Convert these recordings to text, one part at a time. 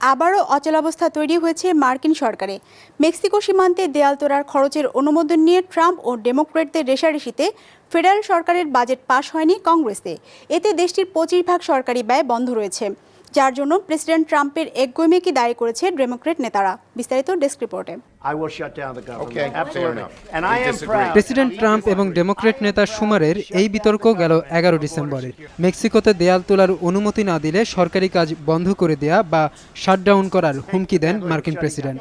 আবারও অচলাবস্থা তৈরি হয়েছে মার্কিন সরকারে। মেক্সিকো সীমান্তে দেয়াল তোলার খরচের অনুমোদন নিয়ে ট্রাম্প ও ডেমোক্রেটদের রেশারেশিতে ফেডারেল সরকারের বাজেট পাশ হয়নি কংগ্রেসে। এতে দেশটির পঁচিশ ভাগ সরকারি ব্যয় বন্ধ রয়েছে। যার জন্য প্রেসিডেন্ট ট্রাম্পের একগুঁয়েমিকে দায়ী করেছে ডেমোক্রেট নেতারা? বিস্তারিত ডেস্ক রিপোর্টে. প্রেসিডেন্ট ট্রাম্প এবং ডেমোক্রেট নেতা সুমারের এই বিতর্ক গেল এগারো ডিসেম্বরে। মেক্সিকোতে দেয়াল তোলার অনুমতি না দিলে সরকারি কাজ বন্ধ করে দেয়া বা শাটডাউন করার হুমকি দেন মার্কিন প্রেসিডেন্ট.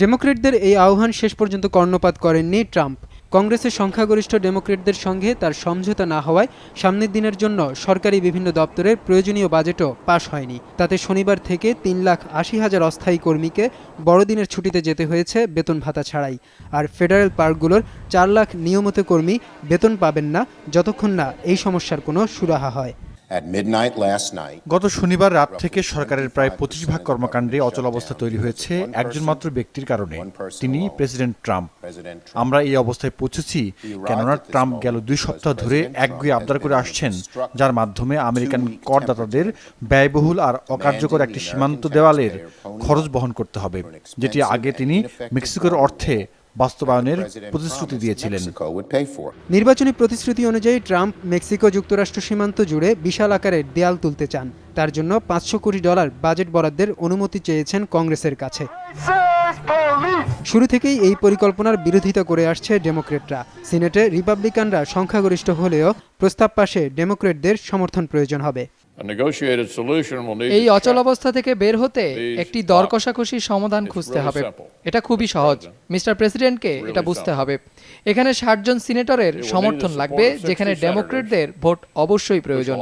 ডেমোক্রেটদের এই আহ্বান শেষ পর্যন্ত কর্ণপাত করেননি ট্রাম্প। কংগ্রেসের সংখ্যাগরিষ্ঠ ডেমোক্রেটদের সঙ্গে তার সমঝোতা না হওয়ায় সামনের দিনের জন্য সরকারি বিভিন্ন দপ্তরের প্রয়োজনীয় বাজেটও পাশ হয়নি। তাতে শনিবার থেকে তিন লাখ আশি হাজার অস্থায়ী কর্মীকে বড়দিনের ছুটিতে যেতে হয়েছে বেতন ভাতা ছাড়াই। আর ফেডারেল পার্কগুলোর চার লাখ নিয়মিত কর্মী বেতন পাবেন না, যতক্ষণ না এই সমস্যার কোনো সুরাহা হয়। At midnight last night, গত শনিবার রাত থেকে সরকারের প্রায় পঁচিশ ভাগ কর্মকাণ্ডে অচল অবস্থা তৈরি হয়েছে একজন মাত্র ব্যক্তির কারণে তিনি প্রেসিডেন্ট ট্রাম্প। আমরা এই অবস্থায় পৌঁছেছি। কেননা ট্রাম্প গেল দুই সপ্তাহ ধরে একগুয়ে আবদার করে আসছেন যার মাধ্যমে আমেরিকান করদাতাদের ব্যয়বহুল আর অকার্যকর একটি সীমান্ত দেওয়ালের খরচ বহন করতে হবে যেটি আগে তিনি মেক্সিকোর অর্থে বাস্তবায়নের প্রতিশ্রুতি দিয়েছিলেন. নির্বাচনী প্রতিশ্রুতি অনুযায়ী ট্রাম্প মেক্সিকো যুক্তরাষ্ট্র সীমান্ত জুড়ে বিশাল আকারের দেয়াল তুলতে চান তার জন্য পাঁচশো কোটি ডলার বাজেট বরাদ্দের অনুমতি চেয়েছেন কংগ্রেসের কাছে শুরু থেকেই এই পরিকল্পনার বিরোধিতা করে আসছে ডেমোক্রেটরা সিনেটে রিপাবলিকানরা সংখ্যাগরিষ্ঠ হলেও প্রস্তাব পাশে ডেমোক্রেটদের সমর্থন প্রয়োজন হবে এই অচল অবস্থা থেকে বের হতে একটি দর boxes. কষাকষির সমাধান খুঁজতে হবে. এটা খুবই সহজ। মিস্টার প্রেসিডেন্টকে এটা বুঝতে হবে। এখানে ষাট জন সিনেটরের সমর্থন লাগবে যেখানে ডেমোক্রেটদের ভোট অবশ্যই প্রয়োজন.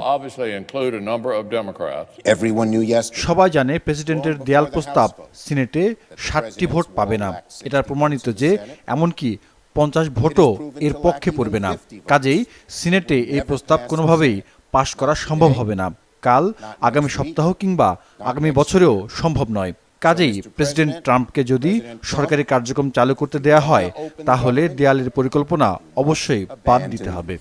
সবাই জানে প্রেসিডেন্টের দেয়াল প্রস্তাব সিনেটে ষাটটি ভোট পাবে না। এটা প্রমাণিত যে এমনকি পঞ্চাশ ভোটও এর পক্ষে পড়বে না। কাজেই সিনেটে এই প্রস্তাব কোনোভাবেই পাশ করা সম্ভব হবে না। কাল আগামী সপ্তাহ কিংবা আগামী বছরেও সম্ভব নয়। কাজেই প্রেসিডেন্ট ট্রাম্পকে যদি সরকারি কার্যক্রম চালু করতে দেয়া হয় তাহলে দেয়ালের পরিকল্পনা অবশ্যই বাদ দিতে হবে।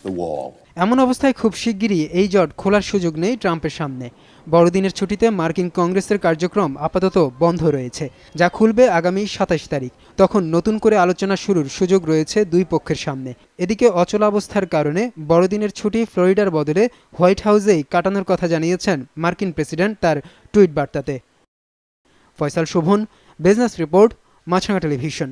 এমন অবস্থায় খুব শিগগিরই এই জট খোলার সুযোগ নেই ট্রাম্পের সামনে। বড়দিনের ছুটিতে মার্কিন কংগ্রেসের কার্যক্রম আপাতত বন্ধ রয়েছে যা খুলবে আগামী সাতাশ তারিখ। তখন নতুন করে আলোচনা শুরুর সুযোগ রয়েছে দুই পক্ষের সামনে। এদিকে অচলাবস্থার কারণে বড়দিনের ছুটি ফ্লোরিডার বদলে হোয়াইট হাউসেই কাটানোর কথা জানিয়েছেন মার্কিন প্রেসিডেন্ট তার tweet বার্তাতে। Faisal Shovon business report Maasranga television